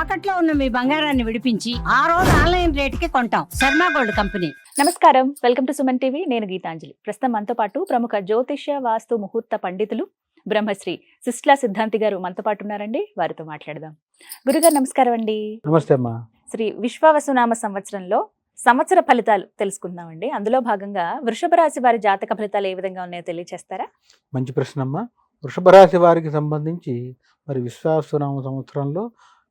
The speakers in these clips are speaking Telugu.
తాకట్లో ఉన్న మీ బంగారాన్ని విడిపించి ఆ రోజు ఆన్లైన్ రేటుకి కొంటాం. Sharma gold company. నమస్కారం. Welcome to Suman TV. నేను గీతాంజలి. ప్రస్తుతం మనతో పాటు ప్రముఖ జ్యోతిష్య వాస్తు ముహూర్త పండితులు బ్రహ్మశ్రీ సిస్లా సిద్ధాంతి గారు మనతో పాటు ఉన్నారండి. వారితో మాట్లాడదాం. గురుగారు నమస్కారం అండి. నమస్తే అమ్మా. శ్రీ విశ్వావసునామ సంవత్సరంలో సంవత్సర ఫలితాలు తెలుసుకుందామండి. అందులో భాగంగా వృషభ రాశి వారి జాతక ఫలితాలు ఏ విధంగా ఉన్నాయో తెలియచేస్తారా? మంచి ప్రశ్న అమ్మా వృషభ రాశి వారికి సంబంధించి మరి విశ్వాసనామ సంవత్సరంలో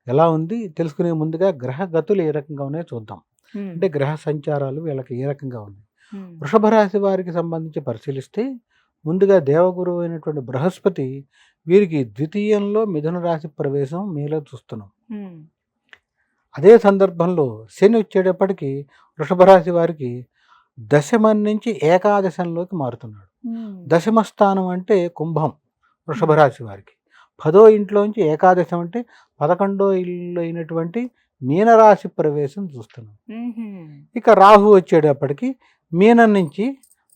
ఎలా ఉంది? తెలుసుకునే ముందుగా గ్రహ గతులు ఏ రకంగా ఉన్నాయో చూద్దాం. అంటే గ్రహ సంచారాలు వీళ్ళకి ఏ రకంగా ఉన్నాయి వృషభ రాశి వారికి సంబంధించి పరిశీలిస్తే ముందుగా దేవగురువు అయినటువంటి బృహస్పతి వీరికి ద్వితీయంలో మిథున రాశి ప్రవేశం మేలో చూస్తున్నాం. అదే సందర్భంలో శని వచ్చేటప్పటికి వృషభ రాశి వారికి దశమం నుంచి ఏకాదశంలోకి మారుతున్నాడు. దశమ స్థానం అంటే కుంభం వృషభ రాశి వారికి. పదో ఇంట్లోంచి ఏకాదశం అంటే పదకొండో ఇల్లు అయినటువంటి మీనరాశి ప్రవేశం చూస్తున్నాం. ఇక రాహు వచ్చేటప్పటికి మీనం నుంచి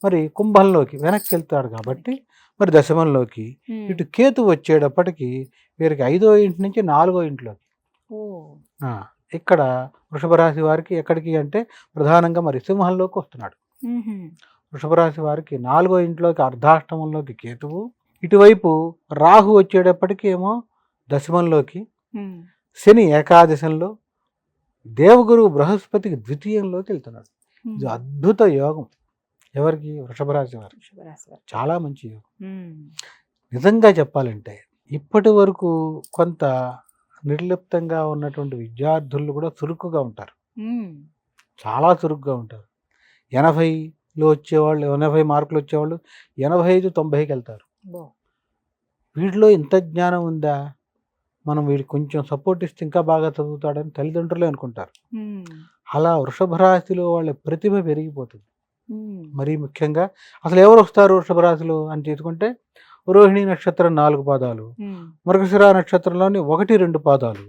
మరి కుంభంలోకి వెనక్కి వెళ్తాడు కాబట్టి మరి దశమంలోకి ఇటు కేతు వచ్చేటప్పటికి వీరికి ఐదో ఇంటి నుంచి నాలుగో ఇంట్లోకి. ఇక్కడ వృషభ రాశి వారికి ఎక్కడికి అంటే ప్రధానంగా మరి సింహంలోకి వస్తున్నాడు. వృషభ రాశి వారికి నాలుగో ఇంట్లోకి అర్ధాష్టమంలోకి కేతువు ఇటువైపు రాహు వచ్చేటప్పటికి ఏమో దశమంలోకి శని ఏకాదశంలో దేవగురు బృహస్పతికి ద్వితీయంలోకి వెళ్తున్నాడు. ఇది అద్భుత యోగం. ఎవరికి? వృషభ రాశి వారికి. చాలా మంచి యోగం. నిజంగా చెప్పాలంటే ఇప్పటి వరకు కొంత నిర్లిప్తంగా ఉన్నటువంటి విద్యార్థులు కూడా చురుకుగా ఉంటారు. చాలా చురుకుగా ఉంటారు. ఎనభైలో వచ్చేవాళ్ళు ఎనభై మార్కులు వచ్చేవాళ్ళు ఎనభై ఐదు తొంభైకి వెళ్తారు. వీడిలో ఇంత జ్ఞానం ఉందా? మనం వీడికి కొంచెం సపోర్ట్ ఇస్తే ఇంకా బాగా చదువుతాడని తల్లిదండ్రులే అనుకుంటారు. అలా వృషభ రాశిలో వాళ్ళ ప్రతిభ పెరిగిపోతుంది. మరీ ముఖ్యంగా అసలు ఎవరు వస్తారు వృషభ రాశిలో అని తీసుకుంటే రోహిణి నక్షత్రం నాలుగు పాదాలు మృగశిర నక్షత్రంలోని ఒకటి రెండు పాదాలు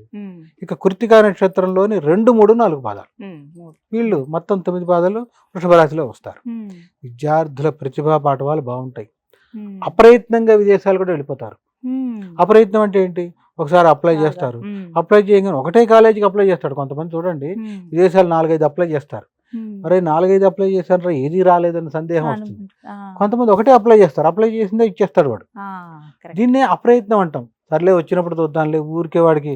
ఇక కృతికా నక్షత్రంలోని రెండు మూడు నాలుగు పాదాలు. వీళ్ళు మొత్తం తొమ్మిది పాదాలు వృషభ రాశిలో వస్తారు. విద్యార్థుల ప్రతిభా పాఠవాలు బాగుంటాయి. అప్రయత్నంగా విదేశాలు కూడా వెళ్ళిపోతారు. అప్రయత్నం అంటే ఏంటి? ఒకసారి అప్లై చేస్తారు. అప్లై చేయగానే ఒకటే కాలేజీకి అప్లై చేస్తాడు కొంతమంది చూడండి. విదేశాలు నాలుగైదు అప్లై చేస్తారు. అరే నాలుగైదు అప్లై చేశారు ఏది రాలేదని సందేహం వస్తుంది. కొంతమంది ఒకటే అప్లై చేస్తారు. అప్లై చేసిందే ఇచ్చేస్తాడు వాడు. దీన్నే అప్రయత్నం అంటాం. సర్లే వచ్చినప్పుడు చూద్దాంలే ఊరికే వాడికి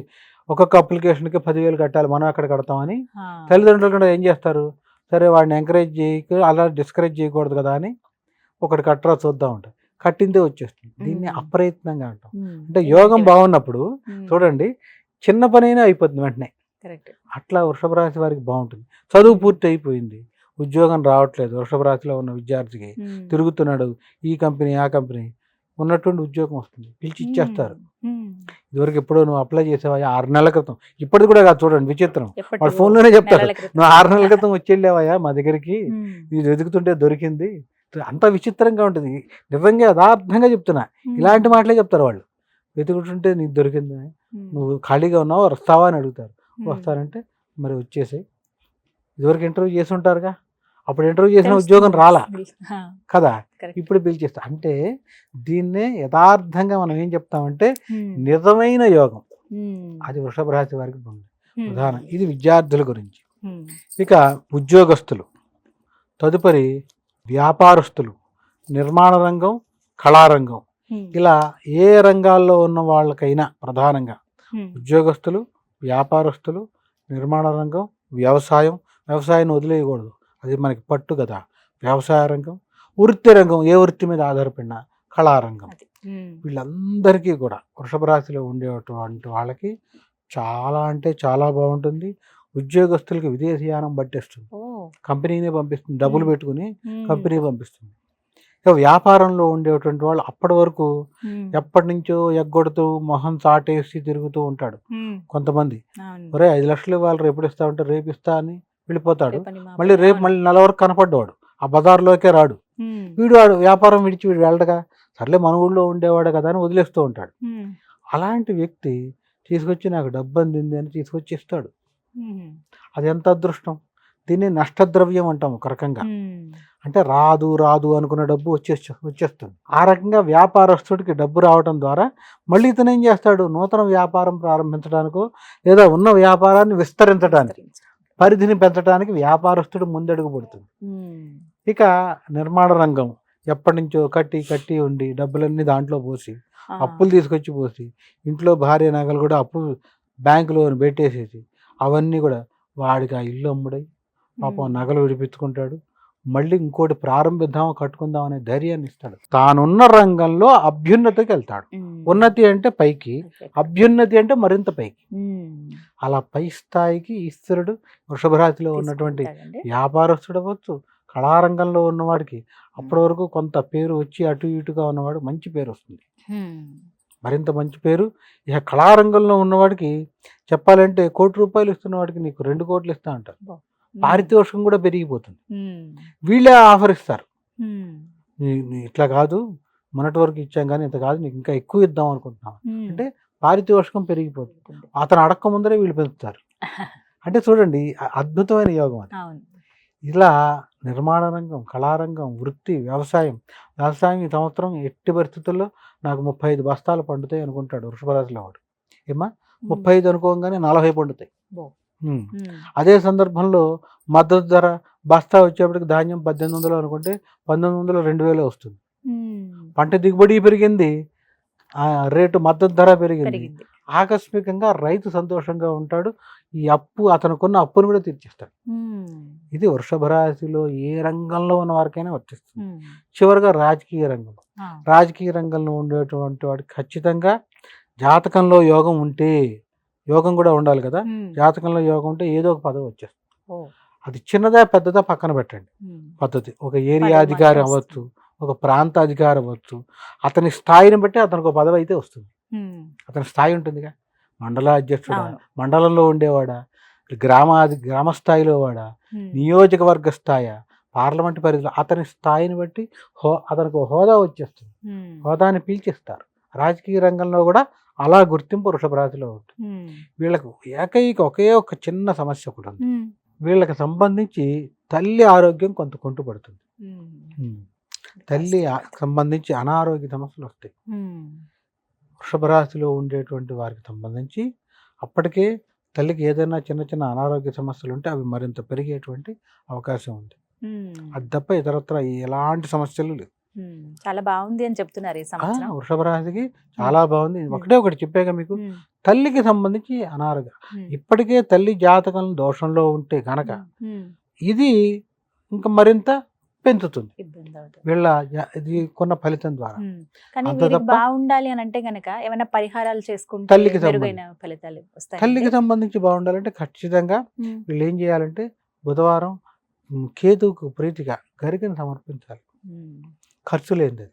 ఒక్కొక్క అప్లికేషన్కి పదివేలు కట్టాలి మనం ఎక్కడ కడతామని తల్లిదండ్రులు కూడా ఏం చేస్తారు? సరే వాడిని ఎంకరేజ్ చేయక అలా డిస్కరేజ్ చేయకూడదు కదా అని ఒకటి కట్టరా చూద్దాం ఉంటాం కట్టిందే వచ్చేస్తుంది. దీన్ని. అప్రయత్నంగా అంటాం. అంటే యోగం బాగున్నప్పుడు చూడండి చిన్న పనైనా అయిపోతుంది వెంటనే. కరెక్ట్. అట్లా వృషభ రాశి వారికి బాగుంటుంది. చదువు పూర్తి అయిపోయింది. ఉద్యోగం రావట్లేదు. వృషభ రాశిలో ఉన్న విద్యార్థికి తిరుగుతున్నాడు. ఈ కంపెనీ ఆ కంపెనీ ఉన్నటువంటి ఉద్యోగం వస్తుంది. పిలిచి ఇచ్చేస్తారు. ఇదివరకు ఎప్పుడో నువ్వు అప్లై చేసావా? ఆరు నెలల క్రితం. ఇప్పటిది కూడా కాదు చూడండి విచిత్రం. వాడు ఫోన్లోనే చెప్తాడు. నువ్వు ఆరు నెలల క్రితం వచ్చి వెళ్ళావయ్యా మా దగ్గరికి. ఇది వెతుకుతుంటే దొరికింది. అంత విచిత్రంగా ఉంటుంది. నిజంగా యథార్థంగా చెప్తున్నా. ఇలాంటి మాటలే చెప్తారు వాళ్ళు. వెతుకుతుంటే నీకు దొరికింది? నువ్వు ఖాళీగా ఉన్నావు? వస్తావా అని అడుగుతారు. వస్తారంటే మరి వచ్చేసాయి. ఇదివరకు ఇంటర్వ్యూ చేసి ఉంటారుగా అప్పుడు ఇంటర్వ్యూ చేసిన ఉద్యోగం రాలా. కదా? ఇప్పుడు పిలిచేస్తా అంటే దీన్నే యథార్థంగా మనం ఏం చెప్తామంటే నిజమైన యోగం. అది వృషభ రాశి వారికి ఉంది ప్రధానం. ఇది విద్యార్థుల గురించి. ఇక ఉద్యోగస్తులు. తదుపరి వ్యాపారస్తులు నిర్మాణ రంగం కళారంగం ఇలా ఏ రంగాల్లో ఉన్న వాళ్ళకైనా ప్రధానంగా ఉద్యోగస్తులు వ్యాపారస్తులు నిర్మాణ రంగం వ్యవసాయం వ్యవసాయాన్ని వదిలేయకూడదు. అది మనకి పట్టు కదా. వ్యవసాయ రంగం వృత్తి రంగం ఏ వృత్తి మీద ఆధారపడిన కళారంగం వీళ్ళందరికీ కూడా వృషభ రాశిలో ఉండేటువంటి వాళ్ళకి చాలా అంటే చాలా బాగుంటుంది. ఉద్యోగస్తులకి విదేశీయానం పట్టేస్తుంది. కంపెనీనే పంపిస్తుంది. డబ్బులు. పెట్టుకుని కంపెనీ పంపిస్తుంది. ఇక వ్యాపారంలో ఉండేటువంటి వాళ్ళు అప్పటి వరకు ఎప్పటి నుంచో ఎగ్గొడుతూ మొహం చాటేసి తిరుగుతూ ఉంటాడు కొంతమంది. ఒరే ఐదు లక్షలు ఇవ్వాలి రేపు ఇస్తా ఉంటే రేపు ఇస్తా అని వెళ్ళిపోతాడు. మళ్ళీ రేపు మళ్ళీ నెల వరకు కనపడ్డవాడు. ఆ బజార్లోకే రాడు. వీడు వాడు వ్యాపారం విడిచి వీడు వెళ్ళడగా. సర్లే మన ఊళ్ళో ఉండేవాడు కదా అని వదిలేస్తూ ఉంటాడు. అలాంటి వ్యక్తి తీసుకొచ్చి నాకు డబ్బు అందింది అని తీసుకొచ్చి ఇస్తాడు. అది ఎంత అదృష్టం? దీన్ని నష్టద్రవ్యం అంటాం ఒక రకంగా. అంటే రాదు రాదు అనుకున్న డబ్బు వచ్చేస్తు వచ్చేస్తుంది ఆ రకంగా వ్యాపారస్తుడికి డబ్బు రావడం ద్వారా మళ్ళీ ఇతను ఏం చేస్తాడు నూతన వ్యాపారం ప్రారంభించడానికో లేదా ఉన్న వ్యాపారాన్ని విస్తరించడానికి పరిధిని పెంచడానికి వ్యాపారస్తుడు ముందడుగు పడుతుంది. ఇక నిర్మాణ రంగం ఎప్పటి నుంచో కట్టి కట్టి ఉండి డబ్బులన్నీ దాంట్లో పోసి. అప్పులు తీసుకొచ్చి పోసి ఇంట్లో భార్య నగలు కూడా అప్పు బ్యాంకులో పెట్టేసేసి అవన్నీ కూడా వాడికి ఆ ఇల్లు అమ్ముడై పాపం. నగలు విడిపించుకుంటాడు మళ్ళీ ఇంకోటి ప్రారంభిద్దాం కట్టుకుందాం అనే ధైర్యాన్ని ఇస్తాడు తానున్న రంగంలో అభ్యున్నతికి వెళ్తాడు. ఉన్నతి అంటే పైకి అభ్యున్నతి అంటే మరింత పైకి. అలా పై స్థాయికి ఈశ్వరుడు వృషభరాశిలో ఉన్నటువంటి. వ్యాపారస్తుడు అవ్వచ్చు కళారంగంలో ఉన్నవాడికి అప్పటి వరకు కొంత పేరు వచ్చి అటు ఇటుగా ఉన్నవాడు మంచి పేరు వస్తుంది. మరింత మంచి పేరు ఇక కళారంగంలో ఉన్నవాడికి చెప్పాలంటే కోటి రూపాయలు ఇస్తున్న వాడికి నీకు రెండు కోట్లు ఇస్తా అంటారు పారితోషికం కూడా పెరిగిపోతుంది. వీళ్ళే ఆఫర్ ఇస్తారు ఇట్లా కాదు మొన్నటి వరకు ఇచ్చాం కానీ ఇంత కాదు నీకు ఇంకా ఎక్కువ ఇద్దాం అనుకుంటున్నాం. అంటే పారితోషికం పెరిగిపోతుంది. అతను అడక్క ముందరే వీళ్ళు పెంచుతారు. అంటే చూడండి అద్భుతమైన యోగం అది. ఇలా నిర్మాణ రంగం కళారంగం వృత్తి వ్యవసాయం వ్యవసాయం ఈ సంవత్సరం ఎట్టి పరిస్థితుల్లో నాకు ముప్పై ఐదు బస్తాలు పండుతాయి అనుకుంటాడు వృషభరాశిలో వాడు. ఏమా ముప్పై ఐదు అనుకోగానే నలభై పండుతాయి. అదే సందర్భంలో మద్దతు ధర బస్తా వచ్చేప్పటికి ధాన్యం పద్దెనిమిది వందలు అనుకుంటే పంతొమ్మిది వందలు రెండు వేలే వస్తుంది. పంట దిగుబడి పెరిగింది. ఆ రేటు మద్దతు ధర పెరిగింది. ఆకస్మికంగా రైతు సంతోషంగా ఉంటాడు. ఈ అప్పు అతనుకున్న అప్పును కూడా తీర్చేస్తాడు. ఇది వృషభ రాశిలో ఏ రంగంలో ఉన్న వారికైనా వర్తిస్తుంది. చివరిగా రాజకీయ రంగం. రాజకీయ రంగంలో ఉండేటువంటి వాడికి ఖచ్చితంగా జాతకంలో యోగం ఉంటే యోగం కూడా ఉండాలి కదా. జాతకంలో యోగం ఉంటే ఏదో ఒక పదవి వచ్చేస్తుంది. అది చిన్నదా పెద్దదా పక్కన పెట్టండి. పద్ధతి ఒక ఏరియా అధికారి అవ్వచ్చు ఒక ప్రాంత అధికారి అవ్వచ్చు అతని స్థాయిని బట్టి అతనికి ఒక పదవి అయితే వస్తుంది. అతని స్థాయి ఉంటుందిగా మండల అధ్యక్షుడా. మండలంలో ఉండేవాడా గ్రామ గ్రామ స్థాయిలో వాడా. నియోజకవర్గ స్థాయి పార్లమెంట్ పరిధిలో అతని స్థాయిని బట్టి హో అతనికి హోదా వచ్చేస్తుంది. హోదాని పీల్చిస్తారు రాజకీయ రంగంలో కూడా అలా గుర్తింపు వృషభ రాశిలో ఉంటుంది. వీళ్ళకు ఏకైక ఒకే ఒక చిన్న సమస్య ఒకటి ఉంది. వీళ్ళకి సంబంధించి తల్లి ఆరోగ్యం కొంత కొంటుపడుతుంది ఉమ్. ఉమ్. తల్లి సంబంధించి అనారోగ్య సమస్యలు వస్తాయి. వృషభ రాశిలో ఉండేటువంటి వారికి సంబంధించి అప్పటికే తల్లికి ఏదైనా చిన్న చిన్న అనారోగ్య సమస్యలు ఉంటే అవి మరింత పెరిగేటువంటి అవకాశం ఉంది. అది తప్ప ఇతరత్ర ఎలాంటి సమస్యలు లేవు. చాలా బాగుంది అని చెప్తున్నారు ఈ సంవత్సరం. వృషభ రాశికి చాలా బాగుంది. ఒకటే ఒకటి చెప్పాక మీకు. తల్లికి సంబంధించి అనారోగ్యం. ఇప్పటికే తల్లి జాతకం దోషంలో ఉంటే గనక. ఇది ఇంకా మరింత పెంచుతుంది. వీళ్ళ ఇది కొన్న ఫలితం ద్వారా. కానీ బాగుండాలి అని అంటే గనక ఏమైనా పరిహారాలు చేసుకుంటే తల్లికి ఫలితాలు వస్తాయి తల్లికి సంబంధించి బాగుండాలంటే ఖచ్చితంగా వీళ్ళు ఏం చేయాలంటే బుధవారం కేతువుకు ప్రీతిగా గరికను సమర్పించాలి. ఖర్చు లేనిది.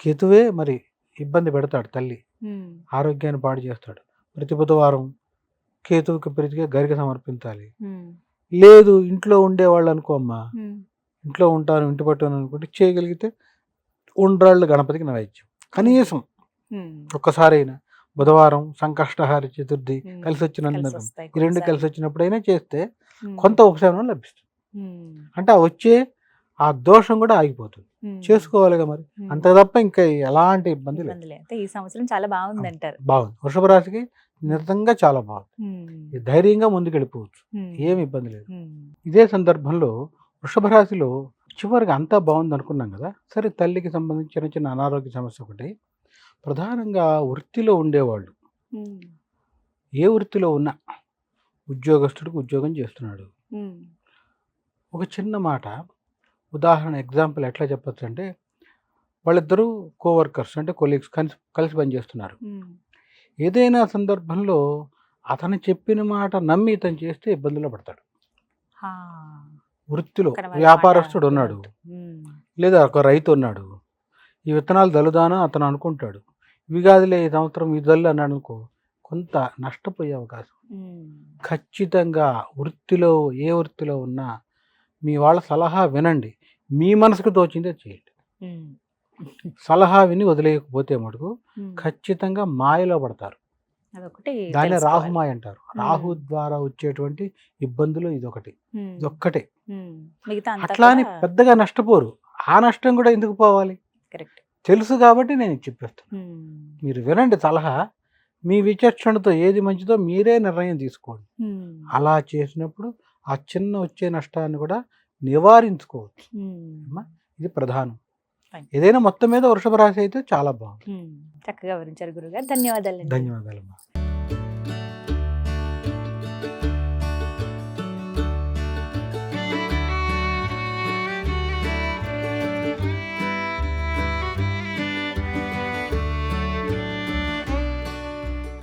కేతువే మరి ఇబ్బంది పెడతాడు తల్లి. ఆరోగ్యాన్ని పాడు చేస్తాడు. ప్రతి బుధవారం కేతువుకి ప్రీతిగా గరిక సమర్పించాలి. లేదు ఇంట్లో ఉండేవాళ్ళు అనుకో అమ్మా. ఇంట్లో ఉంటాను ఇంటి పట్టును అనుకుంటే చేయగలిగితే ఉండ్రాళ్ళు గణపతికి నైవేద్యం. కనీసం ఒక్కసారైనా బుధవారం సంకష్టహారి చతుర్థి కలిసి వచ్చినందుకు ఈ రెండు కలిసి వచ్చినప్పుడైనా చేస్తే కొంత ఉపశమనం లభిస్తుంది. అంటే ఆ వచ్చే ఆ దోషం కూడా ఆగిపోతుంది. చేసుకోవాలిగా మరి. అంత తప్ప ఇంకా ఎలాంటి ఇబ్బంది లేదు. ఈ సంవత్సరం చాలా బాగుంది అంటారు బాగుంది. వృషభ రాశికి నిజంగా చాలా బాగుంది. ధైర్యంగా ముందుకు వెళ్ళిపోవచ్చు ఏమి ఇబ్బంది లేదు. ఇదే సందర్భంలో వృషభ రాశిలో చివరికి అంతా బాగుంది అనుకున్నాం కదా. సరే తల్లికి సంబంధించి చిన్న చిన్న అనారోగ్య సమస్య ఒకటి. ప్రధానంగా వృత్తిలో ఉండేవాళ్ళు. ఏ వృత్తిలో ఉన్నా ఉద్యోగస్తుడికి ఉద్యోగం చేస్తున్నాడు. ఒక చిన్న మాట. ఉదాహరణ ఎగ్జాంపుల్ ఎట్లా చెప్పొచ్చు అంటే వాళ్ళిద్దరూ కోవర్కర్స్ అంటే కొలీగ్స్ కలిసి కలిసి పనిచేస్తున్నారు. ఏదైనా సందర్భంలో అతను చెప్పిన మాట నమ్మి ఇతను చేస్తే ఇబ్బందులు పడతాడు. వృత్తిలో వ్యాపారస్తుడు ఉన్నాడు. లేదా ఒక రైతు ఉన్నాడు. ఈ విత్తనాలు దలుదాను అతను అనుకుంటాడు. ఇవి కాదులే ఈ సంవత్సరం ఈ దల్లు అన్నాడు అనుకో కొంత నష్టపోయే అవకాశం. ఖచ్చితంగా వృత్తిలో ఏ వృత్తిలో ఉన్నా మీ వాళ్ళ సలహా వినండి. మీ మనసుకు తోచిందే చేయండి. సలహా విని వదిలేయకపోతే మటుకు ఖచ్చితంగా మాయలో పడతారు. దాన్నే. రాహుమాయ అంటారు. రాహు ద్వారా వచ్చేటువంటి ఇబ్బందులు ఇదొకటి. ఇదొక్కటే. అని పెద్దగా నష్టపోరు. ఆ నష్టం కూడా ఎందుకు పోవాలి. తెలుసు కాబట్టి నేను చెప్పేస్తాను మీరు వినండి సలహా. మీ విచక్షణతో ఏది మంచిదో మీరే నిర్ణయం తీసుకోండి. అలా చేసినప్పుడు ఆ చిన్న వచ్చే నష్టాన్ని కూడా నివారించుకోవచ్చు. ఇది ప్రధానం. ఏదైనా మొత్తం మీద వృషభ రాశి అయితే చాలా బాగుంది. చక్కగా వివరించారు గురుగారు. ధన్యవాదాలు ధన్యవాదాలు